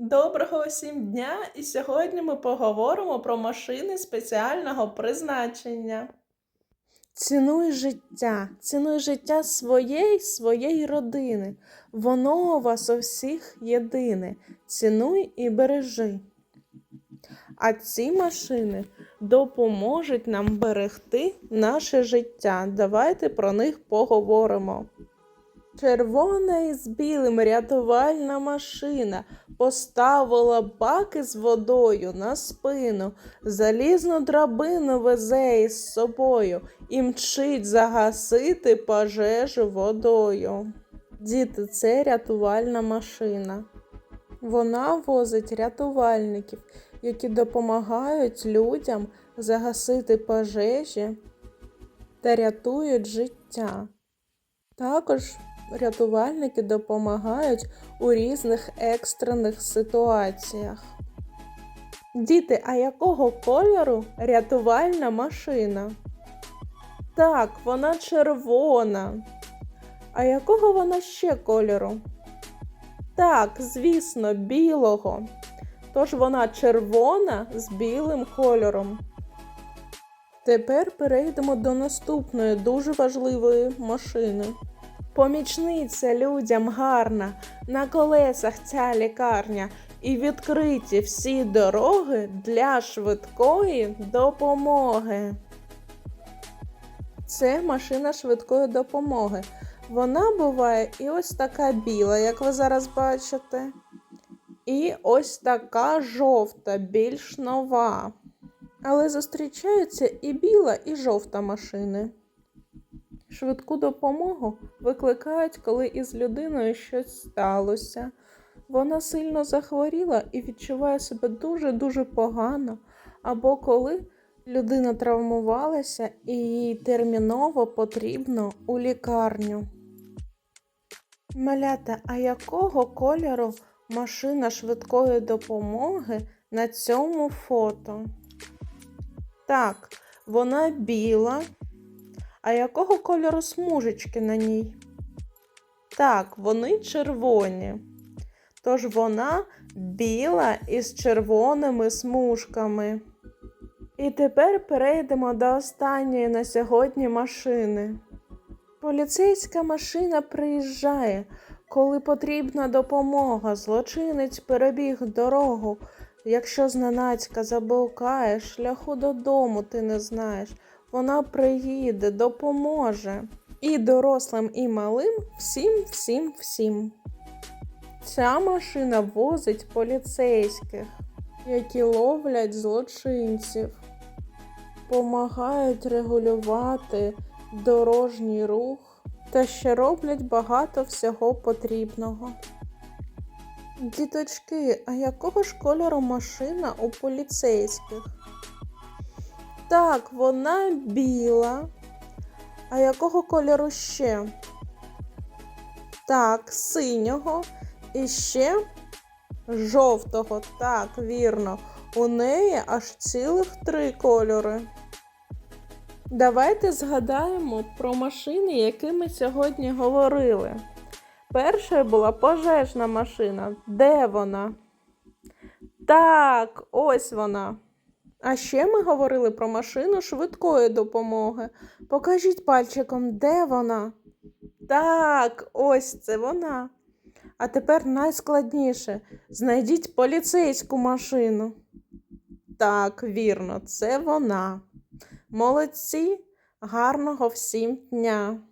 Доброго всім дня! І сьогодні ми поговоримо про машини спеціального призначення. Цінуй життя, цінуй життя своєї своєї родини. Воно у вас у всіх єдине. Цінуй і бережи. А ці машини допоможуть нам берегти наше життя. Давайте про них поговоримо. Червона із білим рятувальна машина поставила баки з водою на спину, залізну драбину везе із собою і мчить загасити пожежу водою. Діти, це рятувальна машина. Вона возить рятувальників, які допомагають людям загасити пожежі та рятують життя. Також рятувальники допомагають у різних екстрених ситуаціях. Діти, а якого кольору рятувальна машина? Так, вона червона. А якого вона ще кольору? Так, звісно, білого. Тож вона червона з білим кольором. Тепер перейдемо до наступної дуже важливої машини. Помічниця людям гарна, на колесах ця лікарня і відкриті всі дороги для швидкої допомоги. Це машина швидкої допомоги. Вона буває і ось така біла, як ви зараз бачите, і ось така жовта, більш нова. Але зустрічаються і біла, і жовта машини. Швидку допомогу викликають, коли із людиною щось сталося. Вона сильно захворіла і відчуває себе дуже-дуже погано, або коли людина травмувалася і їй терміново потрібно у лікарню. Малята, а якого кольору машина швидкої допомоги на цьому фото? Так, вона біла. А якого кольору смужечки на ній? Так, вони червоні. Тож вона біла із червоними смужками. І тепер перейдемо до останньої на сьогодні машини. Поліцейська машина приїжджає, коли потрібна допомога. Злочинець перебіг дорогу. Якщо зненацька заблукаєш, шляху додому ти не знаєш. Вона приїде, допоможе. І дорослим, і малим всім, всім, всім. Ця машина возить поліцейських, які ловлять злочинців, помагають регулювати дорожній рух та ще роблять багато всього потрібного. Діточки, а якого ж кольору машина у поліцейських? Так, вона біла. А якого кольору ще? Так, синього і ще жовтого. Так, вірно. У неї аж цілих три кольори. Давайте згадаємо про машини, які ми сьогодні говорили. Перша була пожежна машина. Де вона? Так, ось вона. А ще ми говорили про машину швидкої допомоги. Покажіть пальчиком, де вона? Так, ось це вона. А тепер найскладніше знайдіть поліцейську машину. Так, вірно, це вона. Молодці, гарного всім дня!